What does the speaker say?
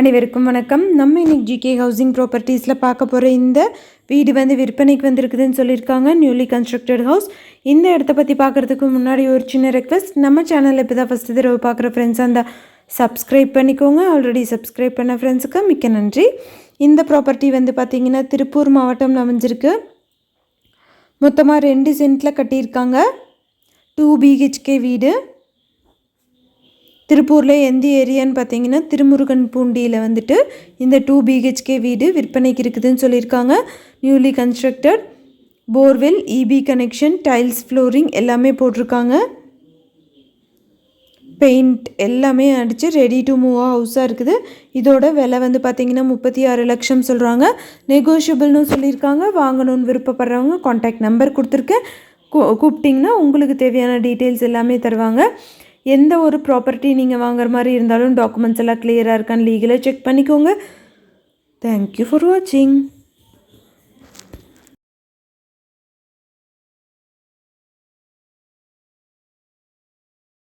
அனைவருக்கும் வணக்கம். நம்ம இன்னைக்கு ஜிகே ஹவுசிங் ப்ராப்பர்ட்டிஸில் பார்க்க போகிற இந்த வீடு வந்து விற்பனைக்கு வந்திருக்குதுன்னு சொல்லியிருக்காங்க நியூலி கன்ஸ்ட்ரக்டட் ஹவுஸ் இந்த இடத்த பற்றி பார்க்குறதுக்கு முன்னாடி ஒரு சின்ன ரெக்வஸ்ட் நம்ம சேனலில் இப்போ தான் ஃபஸ்ட்டு தடவை பார்க்குற ஃப்ரெண்ட்ஸ் அந்த சப்ஸ்கிரைப் பண்ணிக்கோங்க. ஆல்ரெடி சப்ஸ்கிரைப் பண்ண ஃப்ரெண்ட்ஸுக்கு மிக்க நன்றி. இந்த ப்ராப்பர்ட்டி வந்து பார்த்திங்கன்னா திருப்பூர் மாவட்டம் அமைஞ்சிருக்கு. மொத்தமாக ரெண்டு சென்ட்டில் கட்டியிருக்காங்க. டூ பிஹெச்கே வீடு. திருப்பூரில் எந்த ஏரியான்னு பார்த்தீங்கன்னா திருமுருகன் பூண்டியில் வந்துட்டு இந்த டூ பிஹெச்கே வீடு விற்பனைக்கு இருக்குதுன்னு சொல்லியிருக்காங்க. Newly constructed borewell EB connection tiles flooring எல்லாமே போட்டிருக்காங்க. பெயிண்ட் எல்லாமே அடித்து ரெடி டு மூவ் ஹவுஸாக இருக்குது. இதோட விலை வந்து பார்த்திங்கன்னா முப்பத்தி ஆறு லட்சம் சொல்கிறாங்க நெகோஷியபிள்னு சொல்லியிருக்காங்க. வாங்கணும்னு விருப்பப்படுறவங்க காண்டாக்ட் நம்பர் கொடுத்துருக்கேன் கூ கூப்பிட்டிங்கன்னா உங்களுக்கு தேவையான டீட்டெயில்ஸ் எல்லாமே தருவாங்க. எந்த ஒரு ப்ராப்பர்ட்டி நீங்கள் வாங்குற மாதிரி இருந்தாலும் டாக்குமெண்ட்ஸ் எல்லாம் கிளியராக இருக்கான்னு லீகலாக செக் பண்ணிக்கோங்க. தேங்க்யூ ஃபார் வாட்சிங்